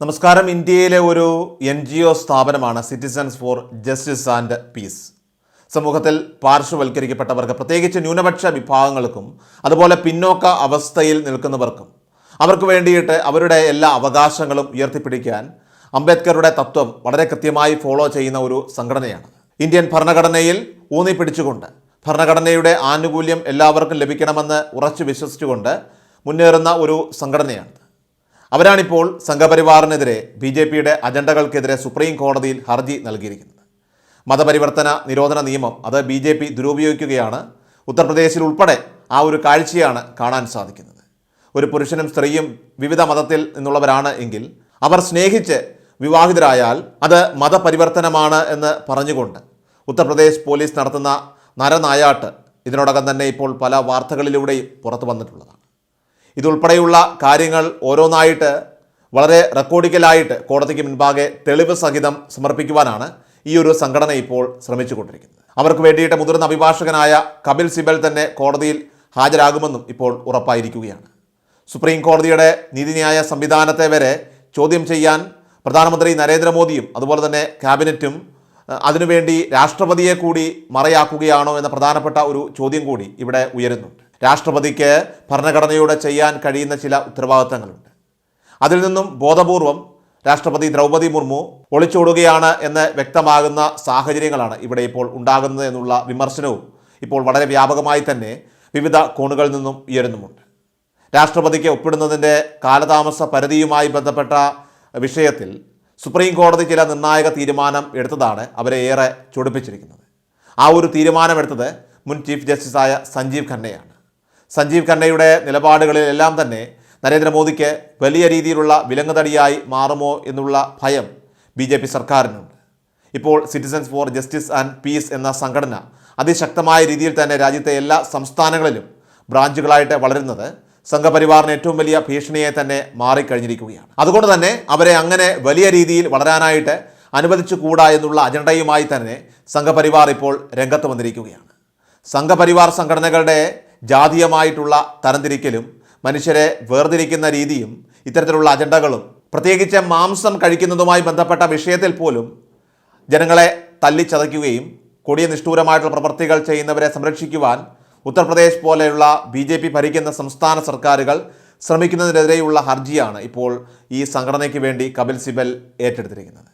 നമസ്കാരം. ഇന്ത്യയിലെ ഒരു എൻ ജി ഒ സ്ഥാപനമാണ് citizens for justice and peace സമൂഹത്തിൽ പാർശ്വവൽക്കരിക്കപ്പെട്ടവർക്ക് പ്രത്യേകിച്ച് ന്യൂനപക്ഷ വിഭാഗങ്ങൾക്കും അതുപോലെ പിന്നോക്ക അവസ്ഥയിൽ നിൽക്കുന്നവർക്കും അവർക്ക് വേണ്ടിയിട്ട് അവരുടെ എല്ലാ അവകാശങ്ങളും ഉയർത്തിപ്പിടിക്കാൻ അംബേദ്കറുടെ തത്വം വളരെ കൃത്യമായി ഫോളോ ചെയ്യുന്ന ഒരു സംഘടനയാണ്. ഇന്ത്യൻ ഭരണഘടനയിൽ ഊന്നി പിടിച്ചുകൊണ്ട് ഭരണഘടനയുടെ ആനുകൂല്യം എല്ലാവർക്കും ലഭിക്കണമെന്ന് ഉറച്ചു വിശ്വസിച്ചുകൊണ്ട് മുന്നേറുന്ന ഒരു സംഘടനയാണ്. അവരാണിപ്പോൾ സംഘപരിവാറിനെതിരെ ബി ജെ പിയുടെ അജണ്ടകൾക്കെതിരെ സുപ്രീം കോടതിയിൽ ഹർജി നൽകിയിരിക്കുന്നത്. മതപരിവർത്തന നിരോധന നിയമം അത് ബി ജെ പി ദുരുപയോഗിക്കുകയാണ്. ഉത്തർപ്രദേശിൽ ഉൾപ്പെടെ ആ ഒരു കാഴ്ചയാണ് കാണാൻ സാധിക്കുന്നത്. ഒരു പുരുഷനും സ്ത്രീയും വിവിധ മതത്തിൽ നിന്നുള്ളവരാണ് എങ്കിൽ അവർ സ്നേഹിച്ച് വിവാഹിതരായാൽ അത് മതപരിവർത്തനമാണ് എന്ന് പറഞ്ഞുകൊണ്ട് ഉത്തർപ്രദേശ് പോലീസ് നടത്തുന്ന നരനായാട്ട് ഇതിനോടകം തന്നെ ഇപ്പോൾ പല വാർത്തകളിലൂടെയും പുറത്തു വന്നിട്ടുള്ളതാണ്. ഇതുൾപ്പെടെയുള്ള കാര്യങ്ങൾ ഓരോന്നായിട്ട് വളരെ റെക്കോർഡിക്കലായിട്ട് കോടതിക്ക് മുൻപാകെ തെളിവ് സഹിതം സമർപ്പിക്കുവാനാണ് ഈ ഒരു സംഘടന ഇപ്പോൾ ശ്രമിച്ചുകൊണ്ടിരിക്കുന്നത്. അവർക്ക് വേണ്ടിയിട്ട് മുതിർന്ന അഭിഭാഷകനായ കപിൽ സിബൽ തന്നെ കോടതിയിൽ ഹാജരാകുമെന്നും ഇപ്പോൾ ഉറപ്പായിരിക്കുകയാണ്. സുപ്രീം കോടതിയുടെ നീതിന്യായ സംവിധാനത്തെ വരെ ചോദ്യം ചെയ്യാൻ പ്രധാനമന്ത്രി നരേന്ദ്രമോദിയും അതുപോലെ തന്നെ ക്യാബിനറ്റും അതിനുവേണ്ടി രാഷ്ട്രപതിയെ കൂടി മറയാക്കുകയാണോ എന്ന പ്രധാനപ്പെട്ട ഒരു ചോദ്യം കൂടി ഇവിടെ ഉയരുന്നുണ്ട്. രാഷ്ട്രപതിക്ക് ഭരണഘടനയോടെ ചെയ്യാൻ കഴിയുന്ന ചില ഉത്തരവാദിത്തങ്ങളുണ്ട്. അതിൽ നിന്നും ബോധപൂർവം രാഷ്ട്രപതി ദ്രൗപദി മുർമു ഒളിച്ചോടുകയാണ് എന്ന് വ്യക്തമാകുന്ന സാഹചര്യങ്ങളാണ് ഇവിടെ ഇപ്പോൾ ഉണ്ടാകുന്നത് എന്നുള്ള വിമർശനവും ഇപ്പോൾ വളരെ വ്യാപകമായി തന്നെ വിവിധ കോണുകളിൽ നിന്നും ഉയരുന്നുമുണ്ട്. രാഷ്ട്രപതിക്ക് ഒപ്പിടുന്നതിന്റെ കാലതാമസ പരിധിയുമായി ബന്ധപ്പെട്ട വിഷയത്തിൽ സുപ്രീം കോടതി ചില നിർണായക തീരുമാനം എടുത്തതാണ് അവരെ ഏറെ ചൊടിപ്പിച്ചിരിക്കുന്നത്. ആ ഒരു തീരുമാനമെടുത്തത് മുൻ ചീഫ് ജസ്റ്റിസായ സഞ്ജീവ് ഖന്നയാണ്. സഞ്ജീവ് ഖന്നയുടെ നിലപാടുകളിലെല്ലാം തന്നെ നരേന്ദ്രമോദിക്ക് വലിയ രീതിയിലുള്ള വിലങ്ങുതടിയായി മാറുമോ എന്നുള്ള ഭയം ബി ജെ പി സർക്കാരിനുണ്ട്. ഇപ്പോൾ citizens for justice and peace എന്ന സംഘടന അതിശക്തമായ രീതിയിൽ തന്നെ രാജ്യത്തെ എല്ലാ സംസ്ഥാനങ്ങളിലും ബ്രാഞ്ചുകളായിട്ട് വളരുന്നത് സംഘപരിവാറിന് ഏറ്റവും വലിയ ഭീഷണിയെ തന്നെ മാറിക്കഴിഞ്ഞിരിക്കുകയാണ്. അതുകൊണ്ട് തന്നെ അവരെ അങ്ങനെ വലിയ രീതിയിൽ വളരാനായിട്ട് അനുവദിച്ചുകൂടാ എന്നുള്ള അജണ്ടയുമായി തന്നെ സംഘപരിവാർ ഇപ്പോൾ രംഗത്ത് വന്നിരിക്കുകയാണ്. സംഘപരിവാർ സംഘടനകളുടെ ജാതീയമായിട്ടുള്ള തരംതിരിക്കലും മനുഷ്യരെ വേർതിരിക്കുന്ന രീതിയും ഇത്തരത്തിലുള്ള അജണ്ടകളും പ്രത്യേകിച്ച് മാംസം കഴിക്കുന്നതുമായി ബന്ധപ്പെട്ട വിഷയത്തിൽ പോലും ജനങ്ങളെ തല്ലിച്ചതയ്ക്കുകയും കൊടിയ നിഷ്ഠൂരമായിട്ടുള്ള പ്രവൃത്തികൾ ചെയ്യുന്നവരെ സംരക്ഷിക്കുവാൻ ഉത്തർപ്രദേശ് പോലെയുള്ള ബി ജെ പി ഭരിക്കുന്ന സംസ്ഥാന സർക്കാരുകൾ ശ്രമിക്കുന്നതിനെതിരെയുള്ള ഹർജിയാണ് ഇപ്പോൾ ഈ സംഘടനയ്ക്ക് വേണ്ടി കപിൽ സിബൽ ഏറ്റെടുത്തിരിക്കുന്നത്.